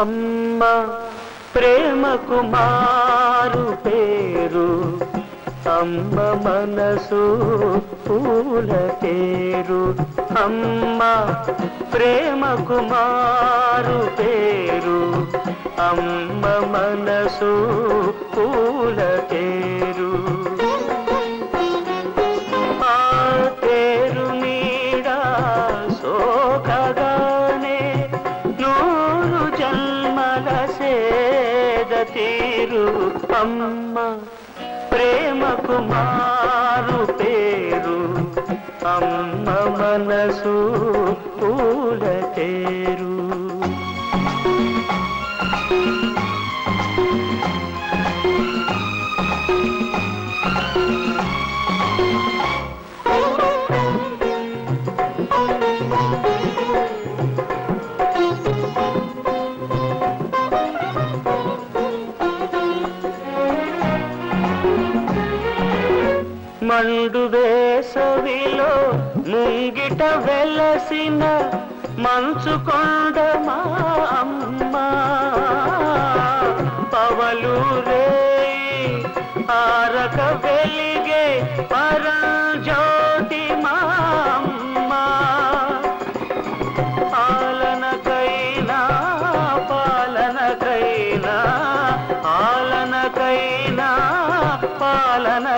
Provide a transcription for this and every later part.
అమ్మ ప్రేమ కుమారు పేరు. అమ్మ మనసు పూల పేరు. అమ్మ ప్రేమ కుమారు పేరు. అమ్మ మనసు పూల పేరు. సేద అమ్మ. ప్రేమ కుమారు పేరు. అమ్మ మనసు పూల తేరు మండు వేసవిలో ముంగిట వెలసిన మంచు కొండ మా అమ్మ. పవలు రే ఆరక వెలిగే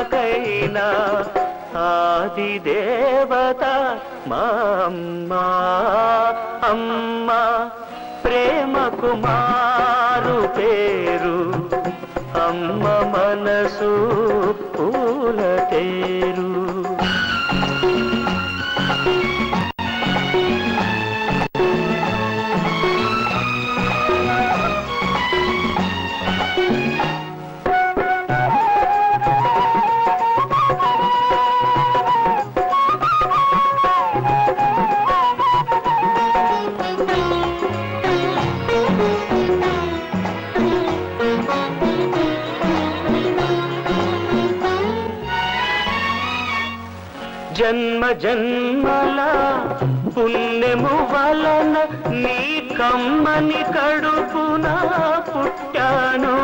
పాలనకైనా ఆది దేవత మా అమ్మ ప్రేమ కుమారు పేరు అమ్మ మనసు పూలతే జన్మ జన్మల పుణ్యము వలన నీ కమ్మని కడుపున పుట్టాను.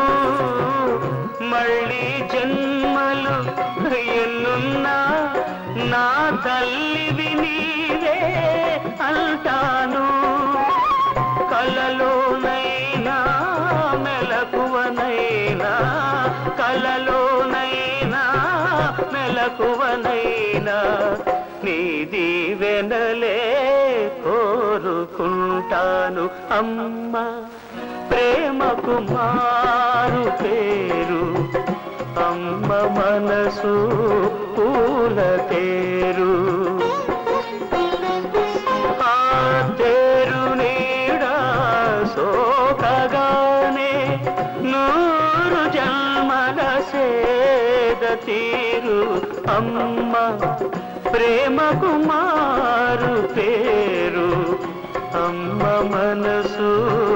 మళ్ళీ జన్మలు ఎన్నున్నా నా తల్లివి నీవే అంటాను. కలలోనైనా మెలకువనైనా మెలకువనైనా నీ దీవెనలే కోరుకుంటాను అమ్మ. ప్రేమ కుమారు పేరు అమ్మ మనసు పూల తేరు ఆ తేరు నీడా సోకగానే నువ్వు తీరు అమ్మ. ప్రేమ కుమారు పేరు అమ్మ మనసు.